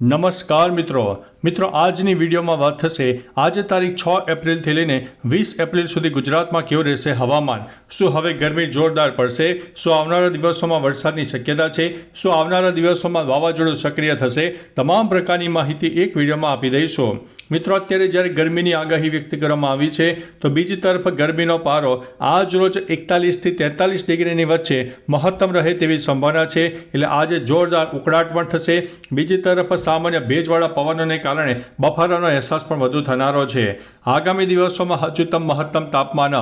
નમસ્કાર મિત્રો. મિત્રો, આજની વિડીયોમાં વાત થશે, આજે તારીખ છ એપ્રિલથી લઈને વીસ એપ્રિલ સુધી ગુજરાતમાં કેવું રહેશે હવામાન? શું હવે ગરમી જોરદાર પડશે? શું આવનારા દિવસોમાં વરસાદની શક્યતા છે? શું આવનારા દિવસોમાં વાવાઝોડું સક્રિય થશે? તમામ પ્રકારની માહિતી એક વિડીયોમાં આપી દઈશું. મિત્રો, અત્યારે જ્યારે ગરમીની આગાહી વ્યક્ત કરવામાં આવી છે, તો બીજી તરફ ગરમીનો પારો આજ રોજ એકતાલીસથી તેતાલીસ ડિગ્રીની વચ્ચે મહત્તમ રહે તેવી સંભાવના છે. એટલે આજે જોરદાર ઉકળાટ પણ થશે. બીજી તરફ સામાન્ય ભેજવાળા પવનોને કારણે બફારાનો અહેસાસ પણ વધુ થનારો છે. આગામી દિવસોમાં હજુતમ મહત્તમ તાપમાન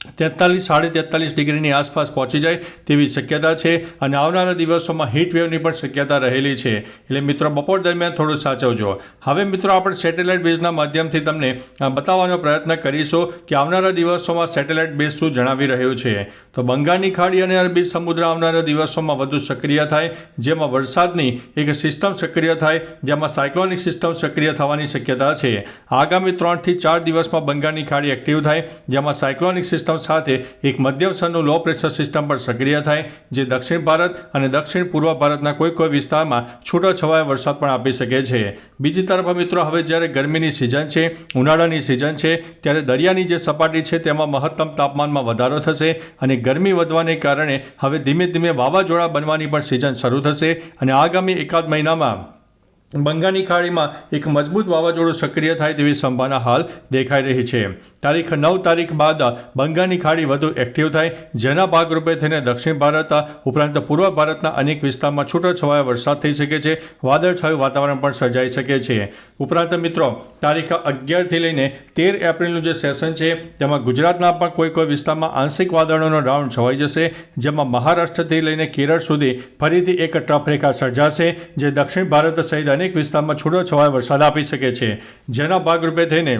તેતાલીસ, સાડી તેતાલીસ ડિગ્રીની આસપાસ પહોંચી જાય તેવી શક્યતા છે અને આવનારા દિવસોમાં હીટ વેવની પણ શક્યતા રહેલી છે. એટલે મિત્રો, બપોર દરમિયાન થોડું સાચવજો. હવે મિત્રો, આપણે સેટેલાઇટ બેઝના માધ્યમથી તમને બતાવવાનો પ્રયત્ન કરીશું કે આવનારા દિવસોમાં સેટેલાઇટ બેઝ શું જણાવી રહ્યું છે. તો બંગાળની ખાડી અને અરબી સમુદ્ર આવનારા દિવસોમાં વધુ સક્રિય થાય, જેમાં વરસાદની એક સિસ્ટમ સક્રિય થાય, જેમાં સાયક્લોનિક સિસ્ટમ સક્રિય થવાની શક્યતા છે. આગામી ત્રણથી ચાર દિવસમાં બંગાળની ખાડી એક્ટિવ થાય, જેમાં સાયક્લોનિક સિસ્ટમ સાથે એક મધ્યમ સ્તરનું લો પ્રેશર સિસ્ટમ પણ સક્રિય થાય, જે દક્ષિણ ભારત અને દક્ષિણ પૂર્વ ભારતના કોઈ કોઈ વિસ્તારમાં છૂટોછવાયો વરસાદ પણ આપી શકે છે. બીજી તરફ મિત્રો, હવે જ્યારે ગરમીની સિઝન છે, ઉનાળાની સિઝન છે, ત્યારે દરિયાની જે સપાટી છે, તેમાં મહત્તમ તાપમાનમાં વધારો થશે અને ગરમી વધવાને કારણે હવે ધીમે ધીમે વાવાઝોડા બનવાની પણ સિઝન શરૂ થશે અને આગામી એકાદ મહિનામાં બંગાળની ખાડીમાં એક મજબૂત વાવાઝોડું સક્રિય થાય તેવી સંભાવના હાલ દેખાઈ રહી છે. તારીખ નવ તારીખ બાદ બંગાળની ખાડી વધુ એક્ટિવ થાય, જેના ભાગરૂપે થઈને દક્ષિણ ભારત ઉપરાંત પૂર્વ ભારતના અનેક વિસ્તારમાં છૂટોછવાયા વરસાદ થઈ શકે છે. વાદળછાયું વાતાવરણ પણ સર્જાઈ શકે છે. ઉપરાંત મિત્રો, તારીખ અગિયારથી લઈને તેર એપ્રિલનું જે સેશન છે, તેમાં ગુજરાતના પણ કોઈ કોઈ વિસ્તારમાં આંશિક વાદળોનો રાઉન્ડ છવાઈ જશે, જેમાં મહારાષ્ટ્રથી લઈને કેરળ સુધી ફરીથી એક ટ્રફ રેખા સર્જાશે, જે દક્ષિણ ભારત સહિત અનેક વિસ્તારમાં છૂટોછવાયો વરસાદ આપી શકે છે. જેના ભાગરૂપે થઈને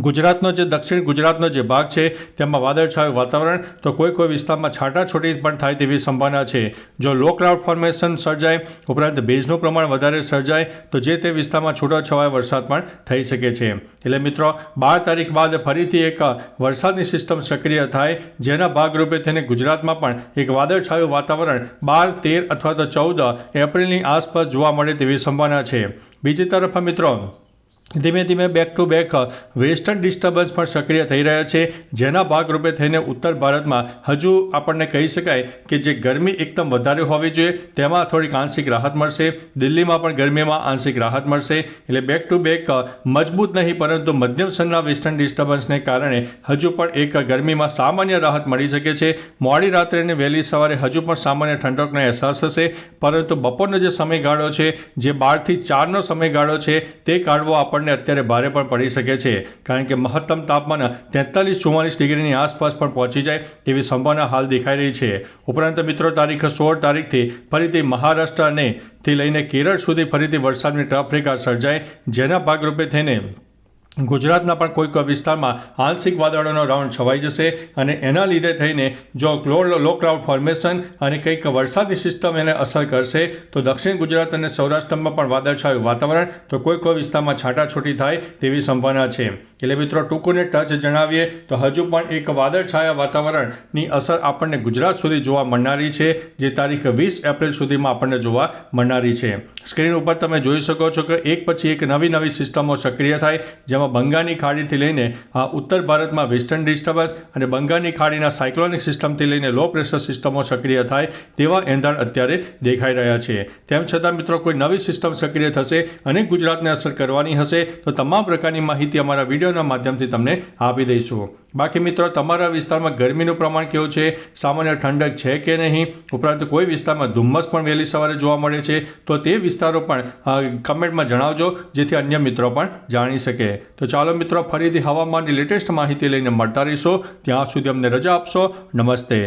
ગુજરાતનો જે, દક્ષિણ ગુજરાતનો જે ભાગ છે, તેમાં વાદળછાયું વાતાવરણ, તો કોઈ કોઈ વિસ્તારમાં છાંટાછોટી પણ થાય તેવી સંભાવના છે. જો લો ક્લાઉડ ફોર્મેશન સર્જાય, ઉપરાંત ભેજનું પ્રમાણ વધારે સર્જાય, તો જે તે વિસ્તારમાં છૂટોછવાયો વરસાદ પણ થઈ શકે છે. એટલે મિત્રો, બાર તારીખ બાદ ફરીથી એક વરસાદની સિસ્ટમ સક્રિય થાય, જેના ભાગરૂપે તેને ગુજરાતમાં પણ એક વાદળછાયું વાતાવરણ બાર, તેર અથવા તો ચૌદ એપ્રિલની આસપાસ જોવા મળે તેવી સંભાવના છે. બીજી તરફ મિત્રો ધીમે ધીમે back to back western disturbance પણ સક્રિય થઈ રહ્યા છે. જેના ભાગરૂપે થઈને ઉત્તર ભારતમાં હજુ આપણને કહી શકાય કે જે ગરમી એકદમ વધારે હોવી જોઈએ, તેમાં થોડીક આંશિક રાહત મળશે. દિલ્હીમાં પણ ગરમીમાં આંશિક રાહત મળશે. એટલે બેક ટુ બેક મજબૂત નહીં, પરંતુ મધ્યમ સ્તરના વેસ્ટર્ન ડિસ્ટર્બન્સને કારણે હજુ પણ એક ગરમીમાં સામાન્ય રાહત મળી શકે છે. મોડી રાત્રે અને વહેલી સવારે હજુ પણ સામાન્ય ઠંડકનો અહેસાસ થશે, પરંતુ બપોરનો જે સમયગાળો છે, જે બારથી ચારનો સમયગાળો છે, તે કાઢવો આપણને અત્યારે ભારે પણ પડી શકે છે, કારણ કે મહત્તમ તાપમાન તેતાલીસ ચુમ્માલીસ ડિગ્રીની આસપાસ પણ પહોંચી જાય તેવી સંભાવના હાલ દેખાઈ રહી છે. ઉપરાંત મિત્રો, તારીખ સોળ તારીખથી ફરીથી મહારાષ્ટ્ર અને થી લઈને કેરળ સુધી ફરીથી વરસાદની ટફ રેખા સર્જાય જેના ભાગરૂપે થઈને ગુજરાતના પણ કોઈ કોઈ વિસ્તારમાં આંશિક વાદળોનો રાઉન્ડ છવાઈ જશે અને એના લીધે થઈને જો ક્લોર લો ક્લાઉડ ફોર્મેશન અને કંઈક વરસાદી સિસ્ટમ એને અસર કરશે, તો દક્ષિણ ગુજરાત અને સૌરાષ્ટ્રમાં પણ વાદળછાયું વાતાવરણ, તો કોઈ કોઈ વિસ્તારમાં છાંટાછૂટી થાય તેવી સંભાવના છે. એટલે મિત્રો, ટૂંકુને ટચ જણાવીએ તો હજુ પણ એક વાદળછાયા વાતાવરણની અસર આપણને ગુજરાત સુધી જોવા મળનારી છે, જે તારીખ વીસ એપ્રિલ સુધીમાં આપણને જોવા મળનારી છે. સ્ક્રીન ઉપર તમે જોઈ શકો છો કે એક પછી એક નવી નવી સિસ્ટમો સક્રિય થાય, જેમાં બંગાળની ખાડીથી લઈને ઉત્તર ભારતમાં વેસ્ટર્ન ડિસ્ટર્બન્સ અને બંગાળની ખાડીના સાયક્લોનિક સિસ્ટમથી લઈને લો પ્રેશર સિસ્ટમો સક્રિય થાય, તેવા એંધાણ અત્યારે દેખાઈ રહ્યા છે. તેમ છતાં મિત્રો, કોઈ નવી સિસ્ટમ સક્રિય થશે અને ગુજરાતને અસર કરવાની હશે, તો તમામ પ્રકારની માહિતી અમારા વિડીયોના માધ્યમથી તમને આપી દઈશું. બાકી મિત્રો, તમારા વિસ્તારમાં ગરમીનું પ્રમાણ કેવું છે? સામાન્ય ઠંડક છે કે નહીં? ઉપરાંત કોઈ વિસ્તારમાં ધુમ્મસ પણ વહેલી સવારે જોવા મળે છે? તો તે વિસ્તારો પણ કમેન્ટમાં જણાવજો, જેથી અન્ય મિત્રો પણ જાણી શકે. તો ચાલો મિત્રો, ફરીથી હવામાનની લેટેસ્ટ માહિતી લઈને મળતા રહીશો. ત્યાં સુધી અમને રજા આપશો. નમસ્તે.